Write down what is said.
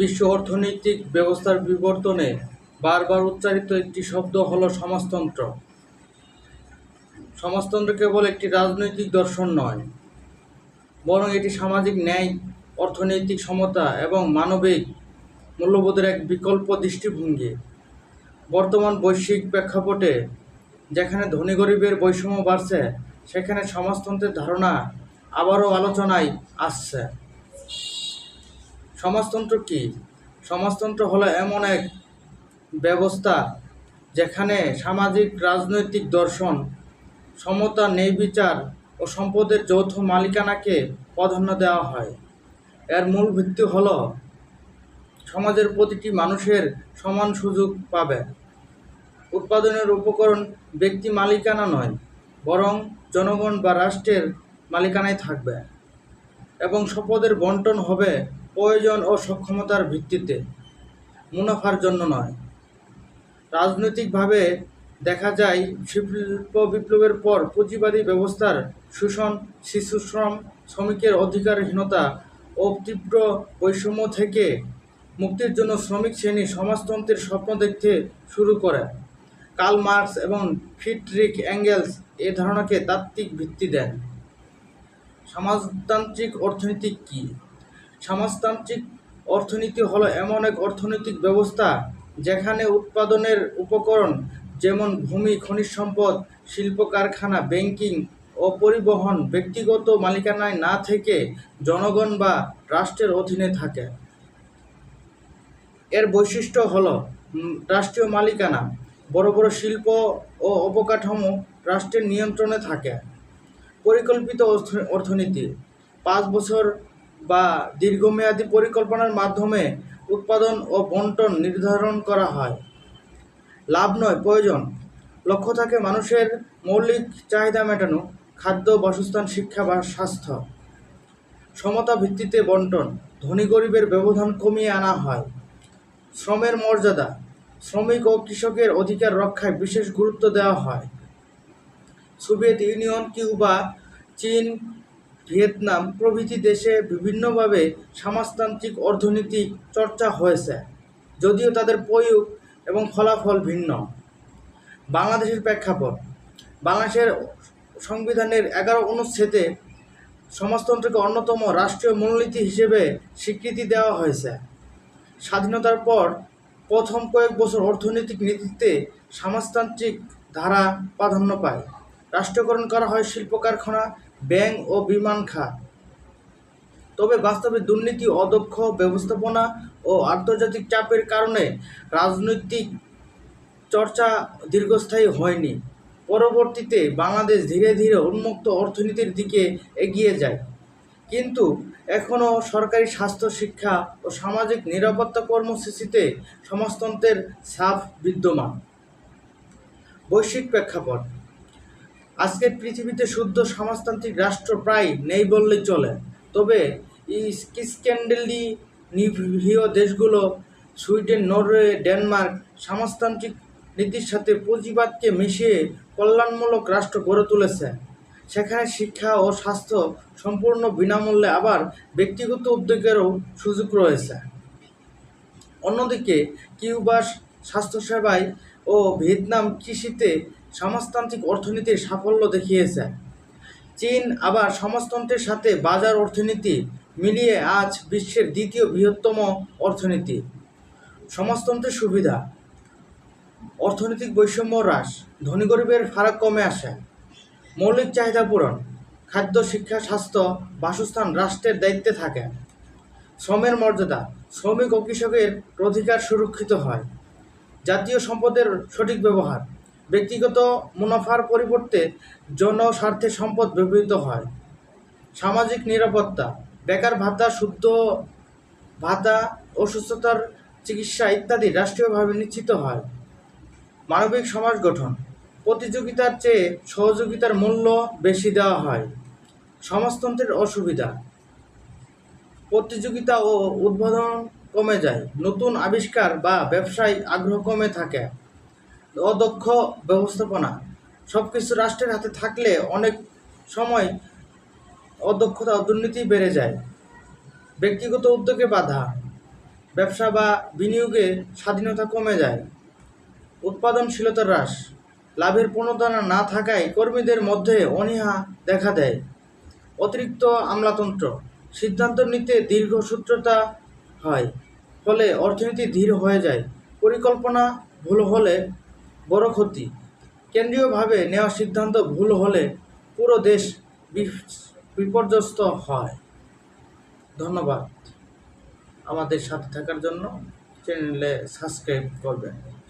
বিশ্ব অর্থনৈতিক ব্যবস্থার বিবর্তনে বারবার উচ্চারিত একটি শব্দ হলো সমাজতন্ত্র। সমাজতন্ত্র কেবল একটি রাজনৈতিক দর্শন নয়, বরং এটি সামাজিক ন্যায়, অর্থনৈতিক সমতা এবং মানবিক মূল্যবোধের এক বিকল্প দৃষ্টিভঙ্গি। বর্তমান বৈশ্বিক প্রেক্ষাপটে যেখানে ধনী গরিবের বৈষম্য বাড়ছে, সেখানে সমাজতন্ত্রের ধারণা আবারও আলোচনায় আসছে। সমাজতন্ত্র কি? সমাজতন্ত্র হলো এমন এক ব্যবস্থা যেখানে সামাজিক, রাজনৈতিক দর্শন, সমতা ন্যায় বিচার ও সম্পদের যৌথ মালিকানাকে প্রাধান্য দেওয়া হয়। এর মূল ভিত্তি হল সমাজের প্রতিটি মানুষের সমান সুযোগ পাবে। উৎপাদনের উপকরণ ব্যক্তি মালিকানা নয়, বরং জনগণ বা রাষ্ট্রের মালিকানায় থাকবে এবং সম্পদের বন্টন হবে প্রয়োজন ও সক্ষমতার ভিত্তিতে মুনাফার জন্য নয়। রাজনৈতিকভাবে দেখা যায়, শিল্প বিপ্লবের পর পুঁজিবাদী ব্যবস্থার শোষণ শিশুশ্রম শ্রমিকের অধিকারহীনতা ও তীব্র বৈষম্য থেকে মুক্তির জন্য শ্রমিক শ্রেণি সমাজতন্ত্রের স্বপ্ন দেখতে শুরু করে। কার্ল মার্কস এবং ফিটরিক অ্যাঙ্গেলস এ ধারণাকে তাত্ত্বিক ভিত্তি দেন। সমাজতান্ত্রিক অর্থনীতি কী? সমাজতান্ত্রিক অর্থনীতি হলো এমন এক অর্থনৈতিক ব্যবস্থা যেখানে উৎপাদনের উপকরণ যেমন ভূমি, খনিজ সম্পদ, শিল্প, কারখানা, ব্যাংকিং ও পরিবহন ব্যক্তিগত মালিকানায় না থেকে জনগণ বা রাষ্ট্রের অধীনে থাকে। এর বৈশিষ্ট্য হল রাষ্ট্রীয় মালিকানা। বড় বড় শিল্প ও অবকাঠামো রাষ্ট্রের নিয়ন্ত্রণে থাকে। পরিকল্পিত অর্থ- অর্থনীতি। পাঁচ বছর বা দীর্ঘমেয়াদী পরিকল্পনার মাধ্যমে উৎপাদন ও বন্টন নির্ধারণ করা হয়। লাভ নয়, প্রয়োজন। লক্ষ্য থাকে মানুষের মৌলিক চাহিদা মেটানো, খাদ্য, বাসস্থান, শিক্ষা বা স্বাস্থ্য। সমতা ভিত্তিতে বন্টন, ধনী গরিবের ব্যবধান কমিয়ে আনা হয়। শ্রমের মর্যাদা, শ্রমিক ও কৃষকের অধিকার রক্ষায় বিশেষ গুরুত্ব দেওয়া হয়। সোভিয়েত ইউনিয়ন, কিউবা, চীন ভিয়েতনাম প্রভৃতি দেশে বিভিন্নভাবে সমাজতান্ত্রিক অর্থনীতি চর্চা হয়েছে, যদিও তাদের প্রয়োগ এবং ফলাফল ভিন্ন। বাংলাদেশের প্রেক্ষাপট, বাংলাদেশের সংবিধানের এগারো অনুচ্ছেদে সমাজতন্ত্রকে অন্যতম রাষ্ট্রীয় মূলনীতি হিসেবে স্বীকৃতি দেওয়া হয়েছে। স্বাধীনতার পর প্রথম কয়েক বছর অর্থনৈতিক নীতিতে সমাজতান্ত্রিক ধারা প্রাধান্য পায়। রাষ্ট্রীয়করণ করা হয় শিল্প কারখানা ব্যাংক ও বিমান খাত। তবে বাস্তবে দুর্নীতি, অদক্ষ ব্যবস্থাপনা ও আন্তর্জাতিক চাপের কারণে রাজনৈতিক চর্চা দীর্ঘস্থায়ী হয়নি। পরবর্তীতে বাংলাদেশ ধীরে ধীরে উন্মুক্ত অর্থনীতির দিকে এগিয়ে যায়। কিন্তু এখনও সরকারি স্বাস্থ্য, শিক্ষা ও সামাজিক নিরাপত্তা কর্মসূচিতে সমাজতন্ত্রের ছাপ বিদ্যমান। বৈশ্বিক প্রেক্ষাপট আজকের পৃথিবীতে শুদ্ধ সমাজতান্ত্রিক রাষ্ট্র প্রায় নেই বললেই চলে। তবে স্ক্যান্ডেলি নিরীহ দেশগুলো, সুইডেন, নরওয়ে, ডেনমার্ক, সমাজতান্ত্রিক নীতির সাথে পুঁজিবাদকে মিশিয়ে কল্যাণমূলক রাষ্ট্র গড়ে তুলেছে। সেখানে শিক্ষা ও স্বাস্থ্য সম্পূর্ণ বিনামূল্যে আবার ব্যক্তিগত উদ্যোগেরও সুযোগ রয়েছে। অন্যদিকে কিউবাস স্বাস্থ্যসেবায় ও ভিয়েতনাম কৃষিতে সমাজতান্ত্রিক অর্থনীতির সাফল্য দেখিয়েছে। চীন আবার সমাজতন্ত্রের সাথে বাজার অর্থনীতি মিলিয়ে আজ বিশ্বের দ্বিতীয় বৃহত্তম অর্থনীতি। সমাজতন্ত্রের সুবিধা। অর্থনৈতিক বৈষম্য হ্রাস। ধনী গরিবের ফারাক কমে আসে। মৌলিক চাহিদা পূরণ। খাদ্য, শিক্ষা, স্বাস্থ্য, বাসস্থান রাষ্ট্রের দায়িত্বে থাকে। শ্রমের মর্যাদা। শ্রমিক ও কৃষকের অধিকার সুরক্ষিত হয়। জাতীয় সম্পদের সঠিক ব্যবহার। ব্যক্তিগত মুনাফার পরিবর্তে জনস্বার্থে সম্পদ ব্যবহৃত হয়। সামাজিক নিরাপত্তা, বেকার ভাতা, শুদ্ধ ভাতা, অসুস্থতার চিকিৎসা ইত্যাদি রাষ্ট্রীয়ভাবে নিশ্চিত হয়। মানবিক সমাজ গঠন, প্রতিযোগিতার চেয়ে সহযোগিতার মূল্য বেশি দেওয়া হয়। সমাজতন্ত্রের অসুবিধা, প্রতিযোগিতা ও উদ্বোধন কমে যায়, নতুন আবিষ্কার বা ব্যবসায় আগ্রহ কমে থাকে। অদক্ষ ব্যবস্থাপনা সব কিছু রাষ্ট্রের হাতে থাকলে অনেক সময় অদক্ষতা, দুর্নীতি বেড়ে যায়। ব্যক্তিগত উদ্যোগে বাধা, ব্যবসা বা বিনিয়োগে স্বাধীনতা কমে যায়। উৎপাদনশীলতা হ্রাস, লাভের প্রণোদনা না থাকায় কর্মীদের মধ্যে অনীহা দেখা দেয়। অতিরিক্ত আমলাতন্ত্র, সিদ্ধান্ত নিতে দীর্ঘসূত্রতা হয়, ফলে অর্থনীতি ধীর হয়ে যায়। পরিকল্পনা ভুল হলে বড় ক্ষতি। কেন্দ্রীয়ভাবে নেওয়া সিদ্ধান্ত ভুল হলে পুরো দেশ বিপ- বিপর্যস্ত হয়। ধন্যবাদ। আমাদের সাথে থাকার জন্য। চ্যানেলে সাবস্ক্রাইব করবেন।